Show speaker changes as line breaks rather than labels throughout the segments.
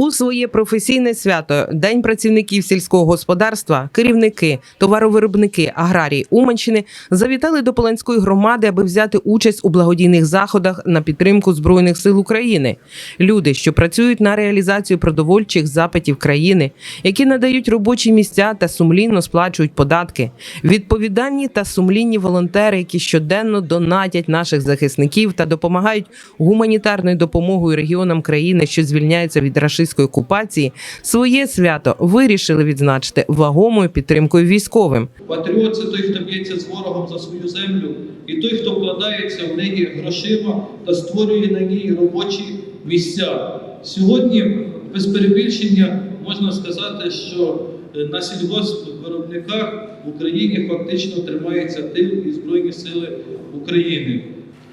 У своє професійне свято День працівників сільського господарства, керівники, товаровиробники, аграрії Уманщини завітали до Поланської громади, аби взяти участь у благодійних заходах на підтримку збройних сил України. Люди, що працюють на реалізацію продовольчих запитів країни, які надають робочі місця та сумлінно сплачують податки, відповідальні та сумлінні волонтери, які щоденно донатять наших захисників та допомагають гуманітарною допомогою регіонам країни, що звільняються від рашистської окупації, своє свято вирішили відзначити вагомою підтримкою військовим.
Патріот це той, хто б'ється з ворогом за свою землю, і той, хто вкладається в неї грошима та створює на ній робочі місця. Сьогодні, без перебільшення, можна сказати, що е, на сільгоспвиробниках в Україні фактично тримається тил і Збройні Сили України.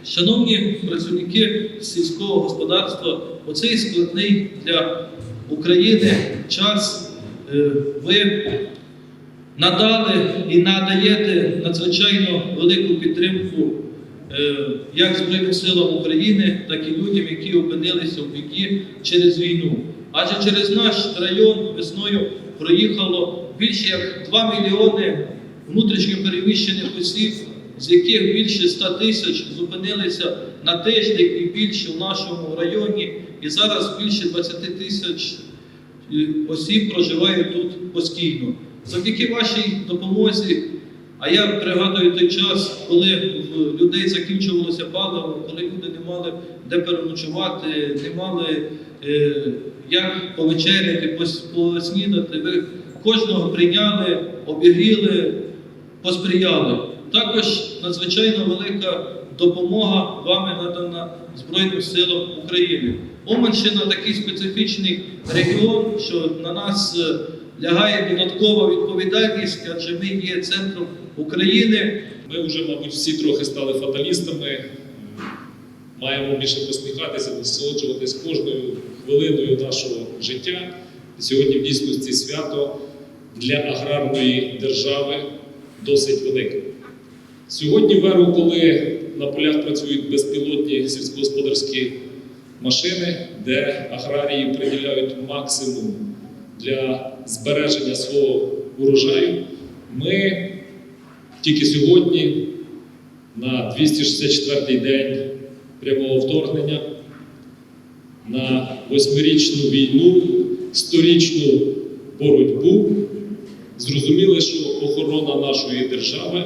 Шановні працівники сільського господарства, оцей складний для України час е, ви надали і надаєте надзвичайно велику підтримку е, як Збройним силам України, так і людям, які опинилися в біді через війну. Адже через наш район весною проїхало більше як 2 мільйони внутрішньо переміщених осіб, з яких більше 100 тисяч зупинилися на тиждень і більше в нашому районі, і зараз більше 20 тисяч е, осіб проживають тут постійно. Завдяки вашій допомозі, а я пригадую той час, коли в людей закінчувалося паливо, коли люди не мали де переночувати, не мали е, як повечеряти, поснідати. Ви кожного прийняли, обігріли, посприяли. Також надзвичайно велика допомога вами надана Збройним силам України. Уманщина такий специфічний регіон, що на нас е, лягає додаткова відповідальність, адже ми є центром України.
Ми вже, мабуть, всі трохи стали фаталістами. Маємо більше посміхатися, насолоджуватись кожною хвилиною нашого життя. Сьогодні в дійсності свято для аграрної держави досить велике. Сьогодні, в коли на полях працюють безпілотні сільськогосподарські машини, де аграрії приділяють максимум для збереження свого урожаю, ми тільки сьогодні, на 264-й день прямого вторгнення, на восьмирічну війну, сторічну боротьбу, зрозуміли, що охорона нашої держави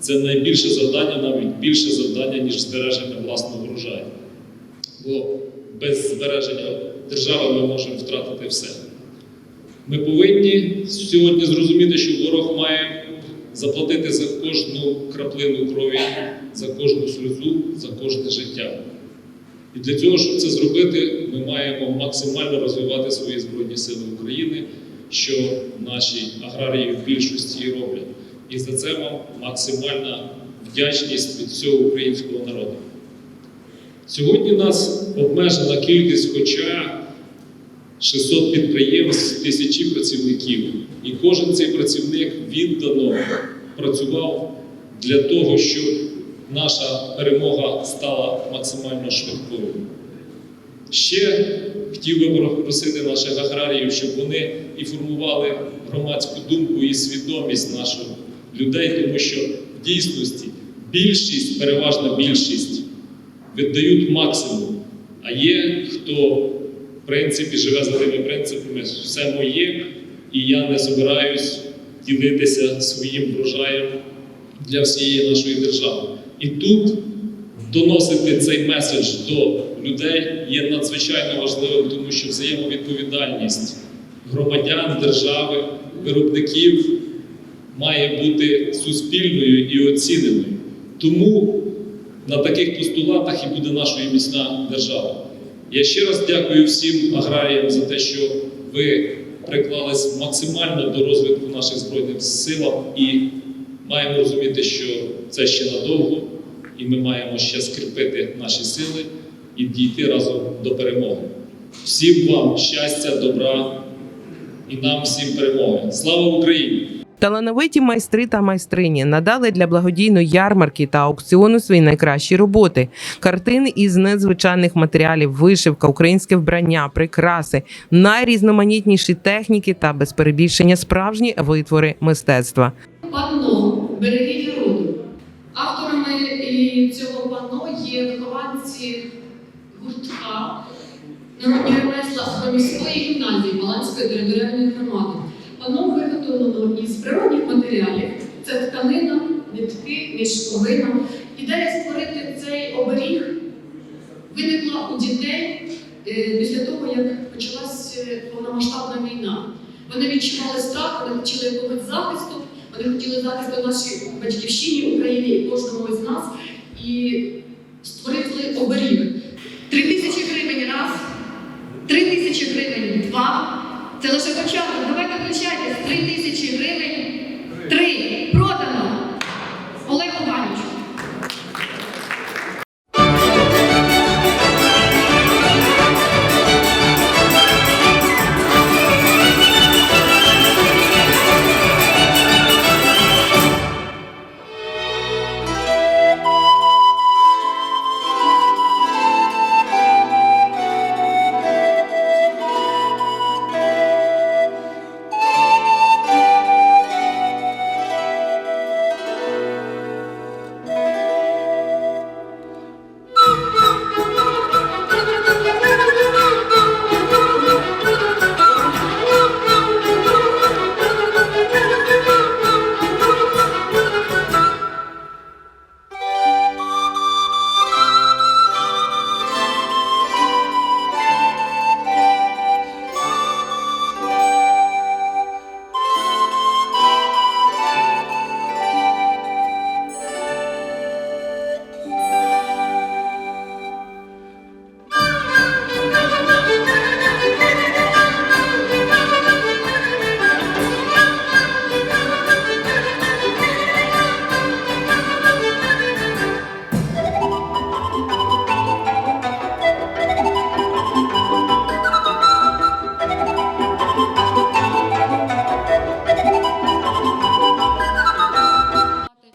це найбільше завдання, навіть більше завдання, ніж збереження власного врожаю. Бо без збереження держави ми можемо втратити все. Ми повинні сьогодні зрозуміти, що ворог має заплатити за кожну краплину крові, за кожну сльозу, за кожне життя. І для цього, щоб це зробити, ми маємо максимально розвивати свої Збройні Сили України, що наші аграрії в більшості роблять. І за це вам максимальна вдячність від всього українського народу. Сьогодні нас обмежена кількість, хоча 600 підприємств, тисячі працівників. І кожен цей працівник віддано працював для того, щоб наша перемога стала максимально швидкою. Ще хотів би попросити наших аграріїв, щоб вони і формували громадську думку і свідомість наших людей, тому що в дійсності більшість, переважна більшість, віддають максимум. А є хто в принципі живе за тими принципами, все моє, і я не збираюсь ділитися своїм врожаєм для всієї нашої держави. І тут доносити цей меседж до людей є надзвичайно важливим, тому що взаємовідповідальність громадян, держави, виробників має бути суспільною і оціненою. Тому на таких постулатах і буде нашою міцна держава. Я ще раз дякую всім аграріям за те, що ви приклались максимально до розвитку наших збройних сил і маємо розуміти, що це ще надовго, і ми маємо ще скріпити наші сили і дійти разом до перемоги. Всім вам щастя, добра і нам всім перемоги. Слава Україні!
Талановиті майстри та майстрині надали для благодійної ярмарки та аукціону свої найкращі роботи: картини із незвичайних матеріалів, вишивка, українське вбрання, прикраси, найрізноманітніші техніки та без перебільшення справжні витвори мистецтва.
Панно берегиня роду. Авторами цього панно є вихованці гуртка народні ремесла Громіської гімназії Баланської територіальної громади. Панно виготовлено із природних матеріалів. Це тканина, нитки, мішковина. Ідея створити цей оберіг виникла у дітей е, після того, як почалась е, повномасштабна війна. Вони відчували страх, вони хотіли якогось захисту, вони хотіли захисту нашій батьківщині України і кожному із нас. І створили оберіг. Три тисячі гривень раз, три тисячі гривень два. Це лише початок. Давайте включайтесь. Три тисячі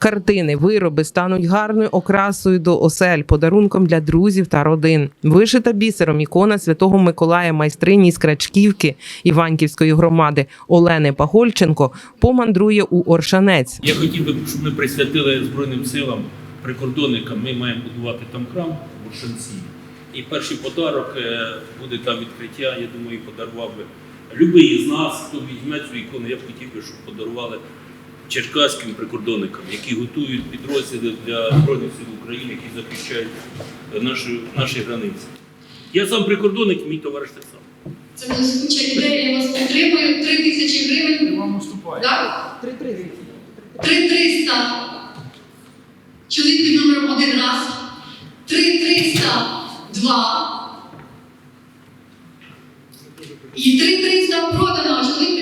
Картини, вироби стануть гарною окрасою до осель, подарунком для друзів та родин. Вишита бісером ікона святого Миколая майстрині з Крачківки Іванківської громади Олени Пагольченко помандрує у Оршанець.
Я хотів би, щоб ми присвятили Збройним силам, прикордонникам. Ми маємо будувати там храм в Оршанці. І перший подарок е, буде там відкриття. Я думаю, подарував би любий із нас, хто візьме цю ікону. Я б хотів би, щоб подарували черкаським прикордонникам, які готують підрозділи для Збройних сил України, які захищають е, нашу, наші границі. Я сам прикордонник, мій товариш так само.
Це блискуча ідея, я вас підтримую. Три тисячі гривень. Вам уступає. Так? Три триста. Чоловік під номером один раз. Три триста два. І три триста продано. Чоловік.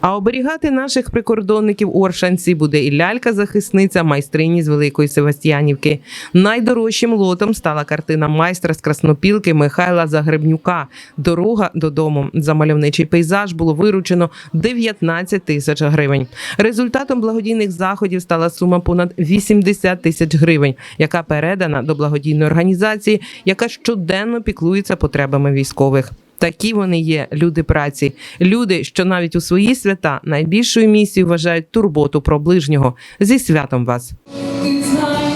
А оберігати наших прикордонників у Оршанці буде і лялька-захисниця майстрині з Великої Севастьянівки. Найдорожчим лотом стала картина майстра з Краснопілки Михайла Загребнюка. Дорога додому. За мальовничий пейзаж було виручено 19 тисяч гривень. Результатом благодійних заходів стала сума понад 80 тисяч гривень, яка передана до благодійної організації, яка щоденно піклується потребами військових. Такі вони є люди праці, люди, що навіть у свої свята найбільшою місією вважають турботу про ближнього. Зі святом вас!
Ти знай,